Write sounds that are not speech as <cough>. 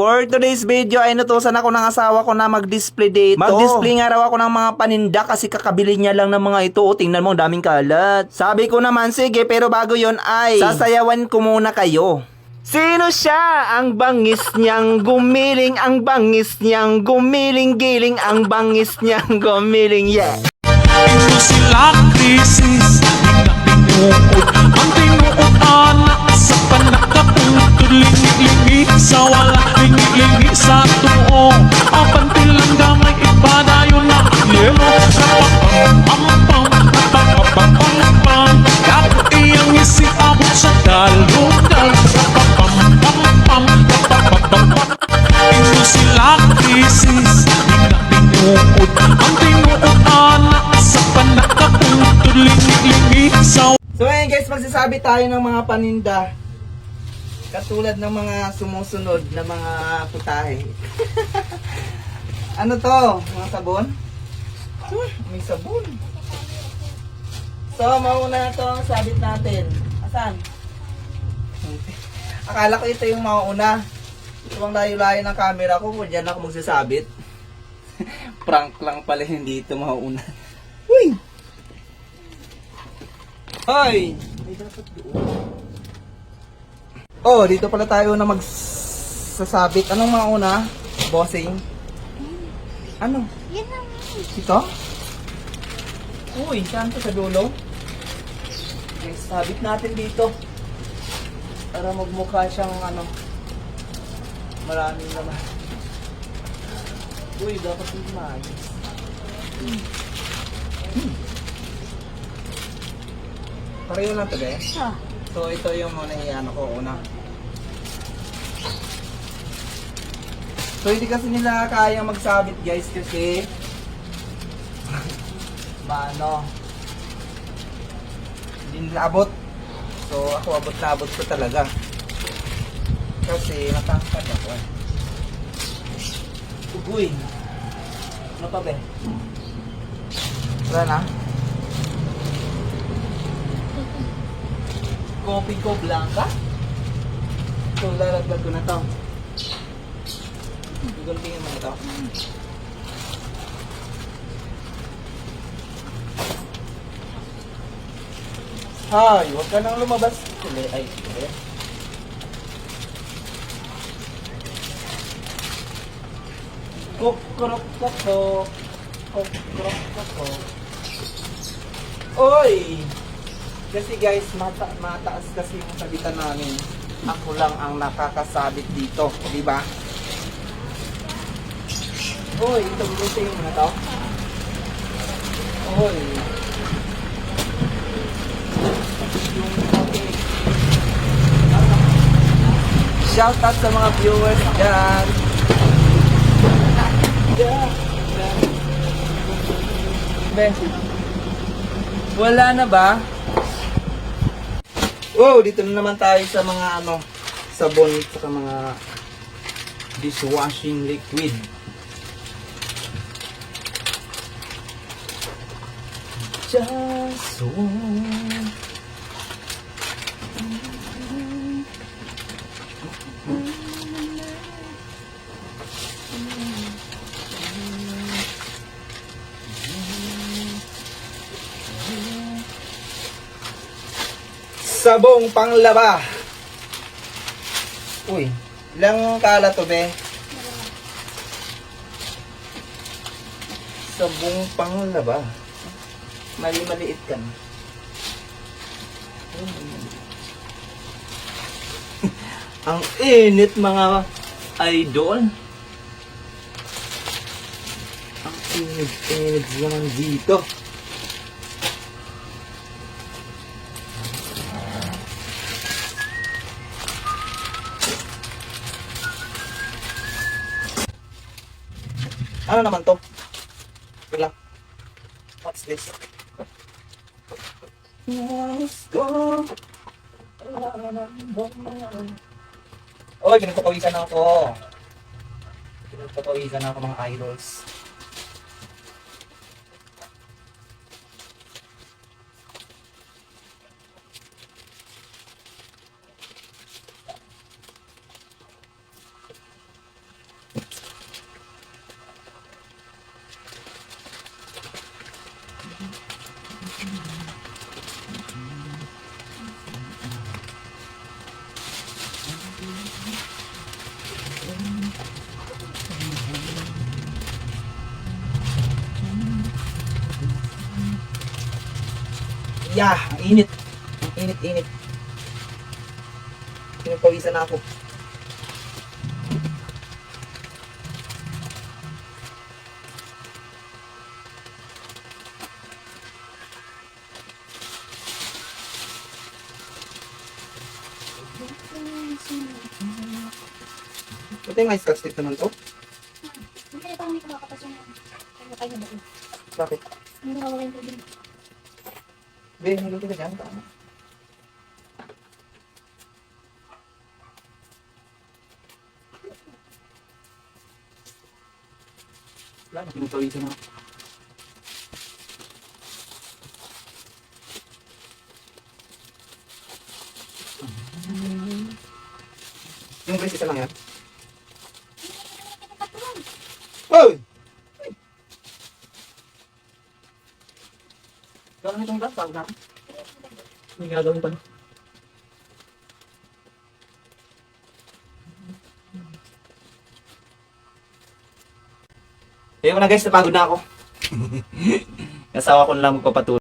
For today's video ay natusan ako ng asawa ko na mag-display dito. Mag-display nga raw ako ng mga paninda kasi kakabili niya lang ng mga ito. O, tingnan mo, ang daming kalat. Sabi ko naman, sige, pero bago yon ay sasayawan ko muna kayo. Sino siya? Ang bangis niyang gumiling, ang bangis niyang gumiling-giling, ang bangis niyang gumiling, yeah. Ito sila krisis Di na tinuod magsasabi tayo ng mga paninda. Katulad ng mga sumusunod na mga putahe. <laughs> ano to? Mga sabon? Hmm, may sabon. So, mauna na to ang sabit natin. Asan? <laughs> Akala ko ito yung mauna. Ito ang layo-layo ng camera ko. Kung dyan ako magsasabit. <laughs> Prank lang pala hindi ito mauna. Uy! Hoy! May dapat doon. Oh, dito pala tayo na magsasabit. Anong mauna? Bossing? Ano? Yan na nga. Ito? Uy, saan to sa dulo? Okay, sabit natin dito. Para magmukha siyang ano. Maraming naman. Uy, dapat hindi maayos. Hmm. Pareho lang to, be. Ah, So, ito yung muna ano ko una. So, hindi kasi nila kaya magsabit guys kasi <laughs> maano hindi nila abot. So, ako abot na abot ko talaga. Kasi matangkad ako eh. Ugoy. Ano pa be? Wala na? Kopi ko blanca? So, lalagdag ko na to. Gagawin mo na to. Hay, huwag ka nang lumabas. Tuloy, ay, tuloy. Kukurok kako. Kukurok kako. Oy! Kasi guys, mata mataas kasi yung sabitan namin. Ako lang ang nakakasabit dito, di ba? Oy, ito buti mo na to. Oy. Yung okay. Shout out sa mga viewers dyan. Ben, wala na ba? Wow, dito na naman tayo sa mga ano, sabon at mga dishwashing liquid. Just one. Sabong panglaba. Uy, ilang kala to be? Sabong panglaba. Mali-maliit ka. <laughs> Ang init mga idol. Ang init-init naman dito. Ano naman to? Wala. What's this? Let's go. Oy, pinagpapawisan ako. Pinagpapawisan ako mga idols. Yeah, init. Init, init. Pinagpawisan na ako. Ito yung ice stick naman to? Hindi parang may kumakapas yung kanya-kanya ba? Bakit? Hindi nawawala yung tubig. Be, naluto ka dyan. Tama. Wala na, pinagpawisan ako. Yung brace isa lang yan? Hoy! Gawin itong brass, tawag natin. May gagawin pa. Ayun na guys, napagod na ako. <laughs> Kasawa ko na lang magpapatuloy.